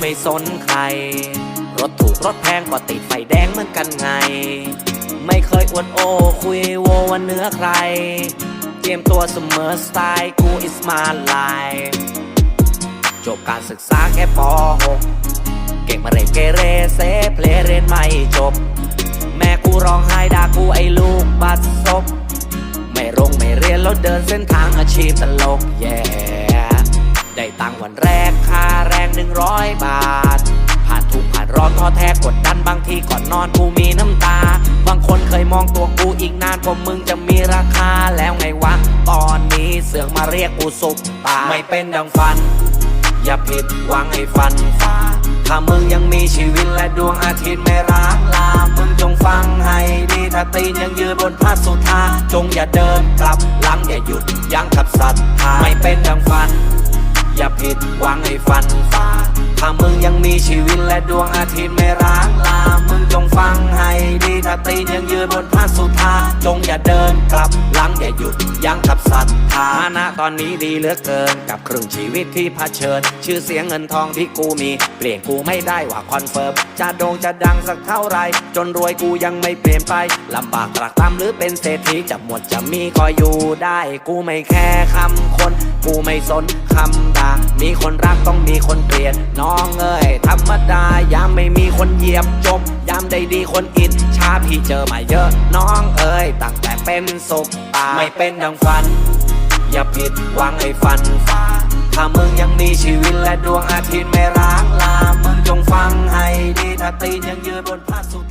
ไม่สนใคร รถถูกรถแพงก็ติดไฟแดงเหมือนกันไง ไม่เคยอวดโอคุยโวว่าเหนื้อใคร เตรียมตัวเสมอสไตล์กู is my life จบการศึกษาแค่ป .6 เก่งมาเรเกเรเซเพลเรียนไม่จบ แม่กูร้องไห้ด่ากูไอ้ลูกบัดซบไม่รงไม่เรียนแล้วเดินเส้นทางอาชีพตลกแย่ ได้ตังค์วันแรกค่าแร งหนึ่งร้อยบาท ผ่านทุกผ่านร้อนท้อแท้กดดันบางทีก่อนนอนกูมีน้ำตา บางคนเคยมองตัวกูอีกนานกว่ามึงจะมีราคาแล้วไงวะ ตอนนี้เสือกมาเรียกกูสุกตาไม่เป็นดังฝัน อย่าผิดหวังให้ฟันฟ้าถ้ามึงยังมีชีวิตและดวงอาทิตย์ไม่ร้างลา มึงจงฟังให้ดีถ้าตีนยังยืนบนพระสุธาจงอย่าเดินกลับหลังอย่าหยุดยั้งกับศรัทธาไม่เป็นดังฝัน อย่าผิดหวังให้ฟันฟาถ้ามึงยังมีชีวิตและดวงอาทิตย์ไม่ร้างลา มึงจงฟังให้ดี ถ้าตีนยังยืนบนพระสุธาจงอย่าเดินกลับ อย่าหยุดยั้งกับศรัทธาฐานะตอนนี้ดีเหลือเกิน กับครึ่งชีวิตที่เผชิญ ชื่อเสียงเงินทองที่กูมี เปลี่ยนกูไม่ได้ว่าคอนเฟิร์มจะโด่งจะดังสักเท่าไร จนรวยกูยังไม่เปลี่ยนไปลำบากตรากตรำหรือเป็นเศรษฐีจะหมดจะมีก็อยู่ได้ กูไม่แค่คำคน กูไม่สนคำด่ามีคนรักต้องมีคนเกลียดน้องเอ้ยธรรมดายามไม่มีคนเหยียบจบยามได้ดีคนอิจฉาพี่เจอมาเยอะน้องเอ้ยตั้งแต่ เป็นศพตาไม่เป็นดังฝัน อย่าผิดหวังไอ้ฟันฟ้า ถ้ามึงยังมีชีวิตและดวงอาทิตย์ไม่ร้างลา มึงจงฟังให้ดีถ้าตีนยังยืนบนผ้าสุด